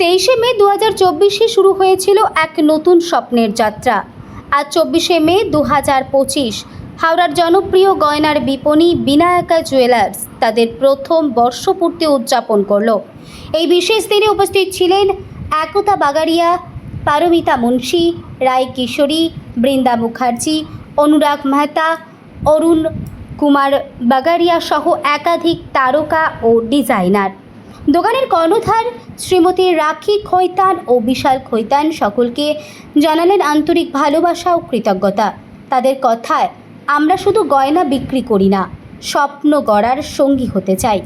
তেইশে মে দু হাজার চব্বিশে শুরু হয়েছিল এক নতুন স্বপ্নের যাত্রা। আজ চব্বিশে মে দু হাজার পঁচিশ, হাওড়ার জনপ্রিয় গয়নার বিপণী বিনায়কা জুয়েলার্স তাদের প্রথম বর্ষপূর্তি উদযাপন করল। এই বিশেষ দিনে উপস্থিত ছিলেন একতা বাগারিয়া পারমিতা মুন্সি, রায় কিশোরী, বৃন্দা মুখার্জি, অনুরাগ মেহতা, অরুণ কুমার বাগারিয়া সহ একাধিক তারকা ও ডিজাইনার। দোকানের কর্ণধার শ্রীমতী রাখি খৈতান ও বিশাল খৈতান সকলকে জানালেন আন্তরিক ভালোবাসা ও কৃতজ্ঞতা। তাদের কথায়, আমরা শুধু গয়না বিক্রি করি না, স্বপ্ন গড়ার সঙ্গী হতে চাই।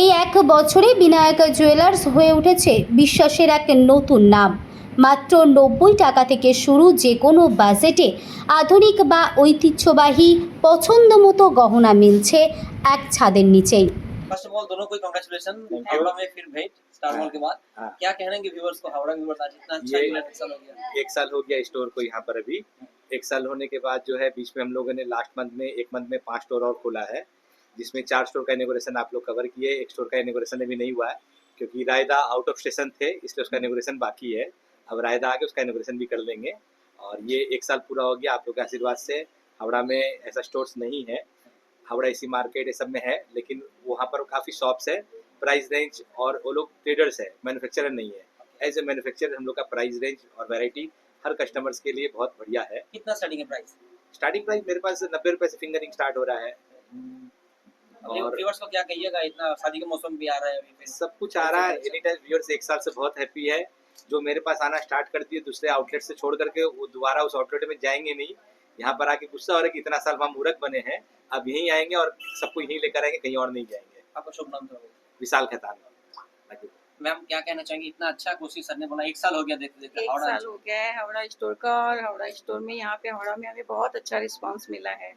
এই এক বছরে বিনায়কা জুয়েলার্স হয়ে উঠেছে বিশ্বাসের এক নতুন নাম। মাত্র নব্বই টাকা থেকে শুরু যে কোনো বাজেটে আধুনিক বা ঐতিহ্যবাহী পছন্দ মতো গহনা মিলছে এক ছাদের নিচেই। फ़र्स्ट ऑफ़ ऑल दोनों को कांग्रेचुलेशन हावड़ा में फिर भेंट स्टार मॉल के बाद। हाँ। क्या कहनेंगे व्यूअर्स को हावड़ा व्यूअर्स आज इतना अच्छा ये- इलेक्शन हो गया? एक साल हो गया स्टोर को यहाँ पर अभी। एक साल होने के बाद जो है बीच में हम लोगों ने लास्ट मंथ में एक मंथ में पाँच स्टोर और खोला है जिसमें चार स्टोर का इनोग्रेशन आप लोग कवर किए एक स्टोर का इनोग्रेशन अभी नहीं हुआ है क्योंकि रायदा आउट ऑफ़ स्टेशन थे इसलिए उसका इनोग्रेशन बाकी है। अब रायदा आके उसका इनोग्रेशन भी कर लेंगे। और ये एक साल पूरा हो गया आप लोग के आशीर्वाद से। हावड़ा में ऐसा स्टोर्स नहीं है। हावड़ा इसी मार्केट ये सब में है लेकिन वहाँ पर काफ़ी शॉप्स है प्राइस रेंज और वो लोग ट्रेडर्स है मैन्युफैक्चरर नहीं है। एज ए मैन्युफैक्चरर हम लोग का प्राइस रेंज और वैरायटी हर कस्टमर्स के लिए बहुत बढ़िया है। कितना स्टार्टिंग है प्राइस स्टार्टिंग प्राइस मेरे पास नब्बे रुपए से फिंगरिंग स्टार्ट हो रहा है। और व्यूअर्स को क्या कहिएगा इतना शादी का मौसम भी आ रहा है अभी सब कुछ आ रहा है। एनी टाइम व्यूअर्स एक साल से बहुत हैप्पी है। जो मेरे पास आना स्टार्ट करती है दूसरे आउटलेट से छोड़ करके वो दोबारा उस आउटलेट में जाएँगे नहीं। यहाँ पर आके गुस्सा हो रहा है कि इतना साल हम मूर्ख बने हैं अब यहीं आएँगे और सबको यहीं लेकर आएँगे कहीं और नहीं जाएँगे। आपका शुभ नाम था विशाल खैतान। मैम क्या कहना चाहेंगे? इतना अच्छा कोशिश सर ने बोला एक साल हो गया देखते देखते एक हावड़ा साल हो गया है हावड़ा स्टोर का और हावड़ा स्टोर में यहाँ पे हावड़ा में हमें बहुत अच्छा रिस्पांस मिला है।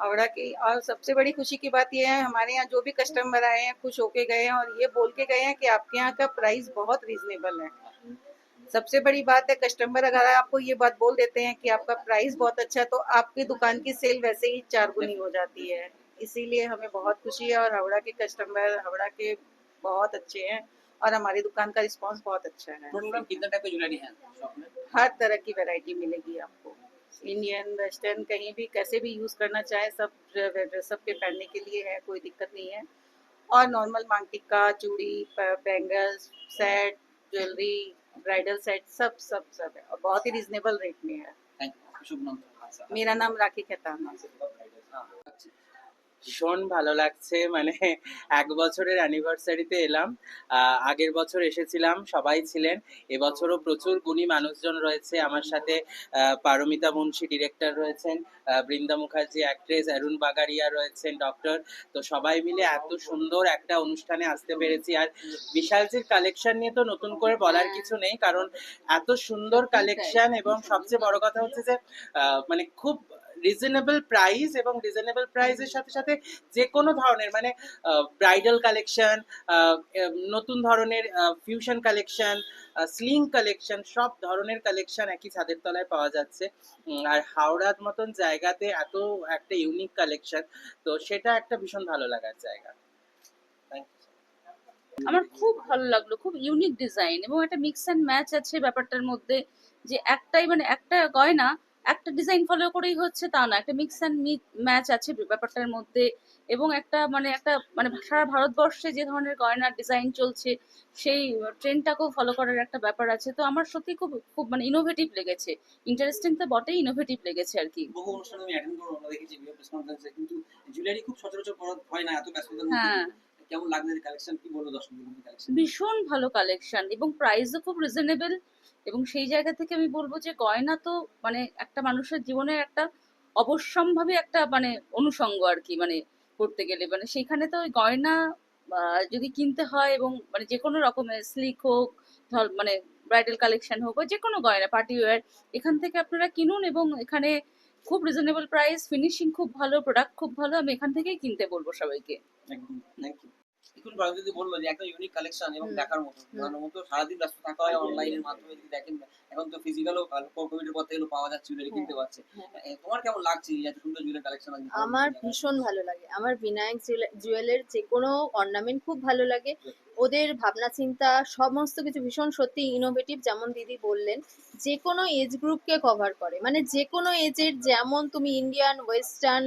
हावड़ा की और सबसे बड़ी खुशी की बात यह है हमारे यहाँ जो भी कस्टमर आए हैं खुश होके गए हैं और ये बोल के गए हैं कि आपके यहाँ का प्राइस बहुत रिजनेबल है। सबसे बड़ी बात है कस्टमर अगर आपको ये बात बोल देते हैं कि आपका प्राइस बहुत अच्छा है तो आपकी दुकान की सेल वैसे ही चार गुनी हो जाती है। इसीलिए हमें बहुत खुशी है और हावड़ा के कस्टमर हावड़ा के बहुत अच्छे हैं और हमारी दुकान का रिस्पांस बहुत अच्छा है। कितने टाइप की ज्वेलरी है हर तरह की वैरायटी मिलेगी आपको। इंडियन वेस्टर्न कहीं भी कैसे भी यूज़ करना चाहे सब ड्रेसअप के पहनने के लिए है कोई दिक्कत नहीं है। और नॉर्मल मांग टिक्का चूड़ी bangles set jewellery bridal set सब सब सब है। और बहुत ही रिजनेबल रेट में है। थैंक यू शुभ नाम मेरा नाम राखी खेतान। है। ভীষণ ভালো লাগছে। মানে এক বছরের অ্যানিভার্সারিতে এলাম। আগের বছর এসেছিলাম সবাই ছিলেন। এবছরও প্রচুর গুণী মানুষজন রয়েছে আমার সাথে। পারমিতা মুন্সি ডিরেক্টর রয়েছেন বৃন্দা মুখার্জি অ্যাক্ট্রেস অরুণ বাগারিয়া রয়েছেন ডক্টর তো সবাই মিলে এত সুন্দর একটা অনুষ্ঠানে আসতে পেরেছি। আর বিশালজির কালেকশন নিয়ে তো নতুন করে বলার কিছু নেই কারণ এত সুন্দর কালেকশন এবং সবচেয়ে বড় কথা হচ্ছে যে আহ, মানে খুব রিজনেবল প্রাইস এবং রিজনেবল প্রাইসের সাথে সাথে যে কোনো ধরনের মানে ব্রাইডাল কালেকশন নতুন ধরনের ফিউশন কালেকশন স্লিং কালেকশন সব ধরনের কালেকশন একই ছাদের তলায় পাওয়া যাচ্ছে। আর হাওড়ার মতন জায়গাতে এত একটা ইউনিক কালেকশন তো সেটা একটা ভীষণ ভালো লাগার জায়গা। আমার খুব ভালো লাগল, খুব ইউনিক ডিজাইন এবং একটা মিক্স অ্যান্ড ম্যাচ আছে ব্যাপারটার মধ্যে, যে একটাই মানে একটা গয়না একটা ডিজাইন ফলো করেই হচ্ছে তা না একটা মিক্স অ্যান্ড ম্যাচ আছে ব্যাপারটার মধ্যে এবং একটা মানে একটা মানে সারা ভারতবর্ষে যে ধরনের গয়নার ডিজাইন চলছে সেই ট্রেন্ডটাকেও ফলো করার একটা ব্যাপার আছে। তো আমার সত্যি খুব খুব মানে ইনোভেটিভ লেগেছে। ইন্টারেস্টিং তো বটেই ইনোভেটিভ লেগেছে আর কি। বহু অনুষ্ঠানে আমি অ্যাটেন্ড করব আমরা দেখেছি ভিডিও প্রেস কনফারেন্সে কিন্তু জুয়েলারি খুব সচরাচর হয় না এত ব্যস্ততার মধ্যে হ্যাঁ। কেমন লাগল কালেকশন কি বলব কালেকশন ভীষণ ভালো কালেকশন এবং প্রাইসও খুব রিজনেবল এবং সেই জায়গা থেকে আমি বলব যে গয়না তো মানে একটা মানুষের জীবনের একটা অবশ্যম্ভাবী একটা মানে অনুষঙ্গ আর কি মানে করতে গেলে। মানে সেখানে তো ওই গয়না যদি কিনতে হয় এবং মানে যে কোনো রকমের স্লিক হোক ধর মানে ব্রাইডাল কালেকশন হোক বা যে কোনো গয়না পার্টি ওয়্যার এখান থেকে আপনারা কিনুন এবং এখানে খুব রিজনেবল প্রাইস ফিনিশিং খুব ভালো প্রোডাক্ট খুব ভালো আমি এখান থেকেই কিনতে বলব সবাইকে। একদম থ্যাংক ইউ এখন যদি বলল যে একটা ইউনিক কালেকশন এবং দেখার মতো। মতো সারাদিন ব্যস্ত থাকা হয় অনলাইনের মাধ্যমে যদি দেখেন এখন তো ফিজিক্যালও কোভিডের পর থেকে পাওয়া যাচ্ছে জুয়েলারি হ্যাঁ, কিনতে পারছে। তোমার কেমন লাগছে এই এত সুন্দর জুয়েলারি কালেকশন আমার ভীষণ ভালো লাগে। আমার বিনায়ক জুয়েলের যে কোনো অর্নামেন্ট খুব ভালো লাগে। ওদের ভাবনা চিন্তা সমস্ত কিছু ভীষণ সত্যি ইনোভেটিভ যেমন দিদি বললেন। যে কোনো এজ গ্রুপকে কভার করে। মানে যে কোনো এজের যেমন তুমি ইন্ডিয়ান ওয়েস্টার্ন